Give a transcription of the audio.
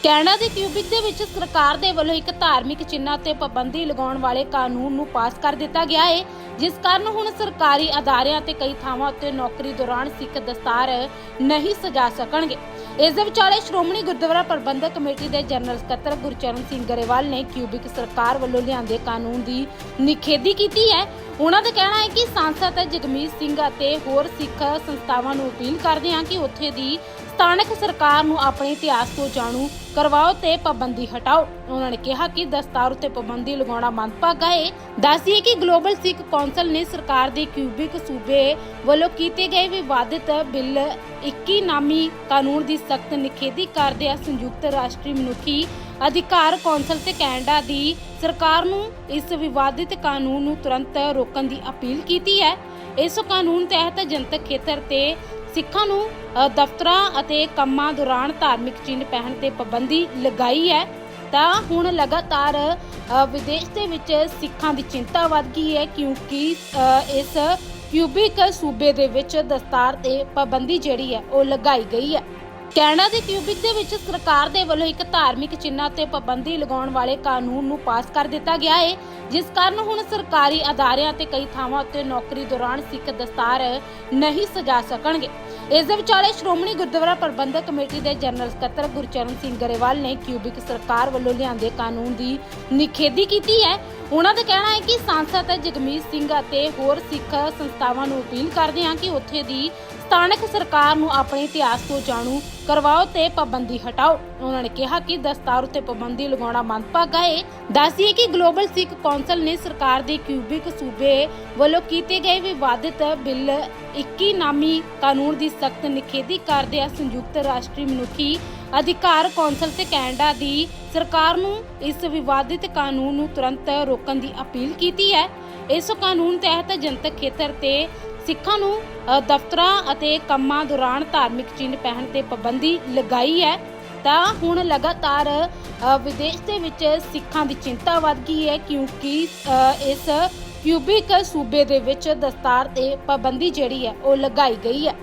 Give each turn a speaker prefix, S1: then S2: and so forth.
S1: Canada ਦੇ cubic ਦੇ ਵਿੱਚ ਸਰਕਾਰ ਦੇ ਵੱਲੋਂ ਇੱਕ ਧਾਰਮਿਕ ਚਿੰਨ੍ਹਾਂ ਤੇ ਪਾਬੰਦੀ ਲਗਾਉਣ ਵਾਲੇ ਕਾਨੂੰਨ ਨੂੰ ਪਾਸ ਕਰ ਦਿੱਤਾ ਗਿਆ ਹੈ ਜਿਸ ਕਾਰਨ ਹੁਣ ਸਰਕਾਰੀ ਅਦਾਰਿਆਂ ਤੇ ਕਈ ਥਾਵਾਂ ਉੱਤੇ ਨੌਕਰੀ ਦੌਰਾਨ ਸਿੱਖ ਦਸਤਾਰ ਨਹੀਂ ਸਜਾ ਸਕਣਗੇ। ਇਸ ਦੇ ਵਿਚਾਲੇ ਸ਼੍ਰੋਮਣੀ ਗੁਰਦੁਆਰਾ ਪ੍ਰਬੰਧਕ ਕਮੇਟੀ ਦੇ ਜਨਰਲ ਸਕੱਤਰ ਗੁਰਚਰਨ ਸਿੰਘ ਗਰੇਵਾਲ ਨੇ ਕਿਊਬਿਕ ਸਰਕਾਰ ਵੱਲੋਂ ਲਿਆਂਦੇ ਕਾਨੂੰਨ ਦੀ ਨਿਖੇਧੀ ਕੀਤੀ ਹੈ। ਉਹਨਾਂ ਦਾ ਕਹਿਣਾ ਹੈ ਕਿ ਸਾਂਸਦ ਜਗਮੀਤ ਸਿੰਘ ਅਤੇ ਹੋਰ ਸਿੱਖ ਸੰਸਥਾਵਾਂ ਨੂੰ ਅਪੀਲ ਕਰਦੇ ਹਾਂ ਕਿ ਉੱਥੇ ਦੀ ਸਥਾਨਕ ਸਰਕਾਰ ਨੂੰ ਆਪਣੇ ਇਤਿਹਾਸ ਤੋਂ ਜਾਣੂ ਕਰਵਾਓ ਤੇ ਪਾਬੰਦੀ ਹਟਾਓ। ਉਹਨਾਂ ਨੇ ਕਿਹਾ ਕਿ ਦਸਤਾਰ ਉਤੇ ਪਾਬੰਦੀ ਲਗਾਉਣਾ ਮੰਦਭਾਗਾ ਹੈ ਦੱਸੀਏ ਕਿ ਗਲੋਬਲ ਸਿੱਖ ਕੌਂਸਲ ਨੇ ਸਰਕਾਰ ਦੇ ਕਿਊਬਿਕ ਸੂਬੇ ਵੱਲੋਂ ਕੀਤੇ ਗਏ ਵਿਵਾਦਿਤ ਬਿੱਲ 21 ਨਾਮੀ ਕਾਨੂੰਨ ਦੀ ਸਖਤ ਨਿਖੇਧੀ ਕਰਦੇ ਆ ਸੰਯੁਕਤ ਰਾਸ਼ਟਰੀ ਮਨੁੱਖੀ ਅਧਿਕਾਰ ਕੌਂਸਲ ਤੇ ਕੈਨੇਡਾ ਦੀ ਸਰਕਾਰ ਨੂੰ ਇਸ ਵਿਵਾਦਿਤ ਕਾਨੂੰਨ ਨੂੰ ਤੁਰੰਤ ਰੋਕਣ ਦੀ ਅਪੀਲ ਕੀਤੀ ਹੈ। ਇਸ ਕਾਨੂੰਨ ਤਹਿਤ ਜਨਤਕ ਖੇਤਰ ਤੇ ਸਿੱਖਾਂ ਨੂੰ ਦਫ਼ਤਰਾਂ ਅਤੇ ਕੰਮਾਂ ਦੌਰਾਨ ਧਾਰਮਿਕ ਚਿੰਨ੍ਹ ਪਹਿਨ ਤੇ ਪਾਬੰਦੀ ਲਗਾਈ ਹੈ, ਤਾਂ ਹੁਣ ਲਗਾਤਾਰ ਵਿਦੇਸ਼ ਦੇ ਵਿੱਚ ਸਿੱਖਾਂ ਦੀ ਚਿੰਤਾ ਵੱਧ ਗਈ ਹੈ ਕਿਉਂਕਿ ਇਸ ਕਿਊਬਿਕ ਸੂਬੇ ਦੇ ਵਿੱਚ ਦਸਤਾਰ ਤੇ ਪਾਬੰਦੀ ਜਿਹੜੀ ਹੈ ਉਹ ਲਗਾਈ ਗਈ ਹੈ। ਕੈਨੇਡਾ ਦੇ ਕਿਊਬਿਕ ਦੇ ਵਿੱਚ ਸਰਕਾਰ ਦੇ ਵੱਲੋਂ ਇੱਕ ਧਾਰਮਿਕ ਚਿੰਨ੍ਹਾਂ ਤੇ ਪਾਬੰਦੀ ਲਗਾਉਣ ਵਾਲੇ ਕਾਨੂੰਨ ਨੂੰ ਪਾਸ ਕਰ ਦਿੱਤਾ ਗਿਆ ਹੈ, ਜਿਸ ਕਾਰਨ ਹੁਣ ਸਰਕਾਰੀ ਅਦਾਰਿਆਂ ਤੇ ਕਈ ਥਾਵਾਂ ਉੱਤੇ ਨੌਕਰੀ ਦੌਰਾਨ ਸਿੱਖ ਦਸਤਾਰ ਨਹੀਂ ਸਜਾ ਸਕਣਗੇ। ਇਸ ਦੇ ਵਿਚਾਲੇ ਸ਼੍ਰੋਮਣੀ ਗੁਰਦੁਆਰਾ ਪ੍ਰਬੰਧਕ ਕਮੇਟੀ ਦੇ ਜਨਰਲ ਸਕੱਤਰ ਗੁਰਚਰਨ ਸਿੰਘ ਗਰੇਵਾਲ ਨੇ ਕਿਊਬਿਕ ਸਰਕਾਰ ਵੱਲੋਂ ਲਿਆਂਦੇ ਕਾਨੂੰਨ ਦੀ ਨਿਖੇਧੀ ਕੀਤੀ ਹੈ। ਉਹਨਾਂ ਦਾ ਕਹਿਣਾ ਹੈ ਕਿ ਸਾਂਸਦ ਜਗਮੀਤ ਸਿੰਘ ਅਤੇ ਹੋਰ ਸਿੱਖ ਸੰਸਥਾਵਾਂ ਨੂੰ ਅਪੀਲ ਕਰਦੇ ਹਾਂ ਕਿ ਉੱਥੇ ਦੀ ਸਥਾਨਕ ਸਰਕਾਰ ਨੂੰ ਆਪਣੇ ਇਤਿਹਾਸ ਤੋਂ ਜਾਣੂ ਕਰਵਾਓ ਤੇ ਪਾਬੰਦੀ ਹਟਾਓ। ਉਹਨਾਂ ਨੇ ਕਿਹਾ ਕਿ ਦਸਤਾਰ ਉਤੇ ਪਾਬੰਦੀ ਲਗਾਉਣਾ ਮੰਦਭਾਗਾ ਹੈ। ਦੱਸੀਏ ਕਿ ਗਲੋਬਲ ਸਿੱਖ ਕੌਂਸਲ ਨੇ ਸਰਕਾਰ ਦੇ ਕਿਊਬਿਕ ਸੂਬੇ ਵੱਲੋਂ ਕੀਤੇ ਗਏ ਵਿਵਾਦਿਤ ਬਿੱਲ 21 ਨਾਮੀ ਕਾਨੂੰਨ ਦੀ ਸਖਤ ਨਿਖੇਧੀ ਕਰਦਿਆਂ ਸੰਯੁਕਤ ਰਾਸ਼ਟਰੀ ਮਨੁੱਖੀ ਅਧਿਕਾਰ ਕੌਂਸਲ ਤੇ ਕੈਨੇਡਾ ਦੀ ਸਰਕਾਰ ਨੂੰ ਇਸ ਵਿਵਾਦਿਤ ਕਾਨੂੰਨ ਨੂੰ ਤੁਰੰਤ ਰੋਕਣ ਦੀ ਅਪੀਲ ਕੀਤੀ ਹੈ। ਇਸ ਕਾਨੂੰਨ ਤਹਿਤ ਜਨਤਕ ਖੇਤਰ ਤੇ ਸਿੱਖਾਂ ਨੂੰ ਦਫ਼ਤਰਾਂ ਅਤੇ ਕੰਮਾਂ ਦੌਰਾਨ ਧਾਰਮਿਕ ਚਿੰਨ੍ਹ ਪਹਿਨ ਤੇ ਪਾਬੰਦੀ ਲਗਾਈ ਹੈ। ਤਾਂ ਹੁਣ ਲਗਾਤਾਰ ਵਿਦੇਸ਼ ਦੇ ਵਿੱਚ ਸਿੱਖਾਂ ਦੀ ਚਿੰਤਾ ਵੱਧ ਗਈ ਹੈ ਕਿਉਂਕਿ ਇਸ ਕਿਊਬਿਕ ਸੂਬੇ ਦੇ ਵਿੱਚ ਦਸਤਾਰ ਤੇ ਪਾਬੰਦੀ ਜਿਹੜੀ ਹੈ ਉਹ ਲਗਾਈ ਗਈ ਹੈ।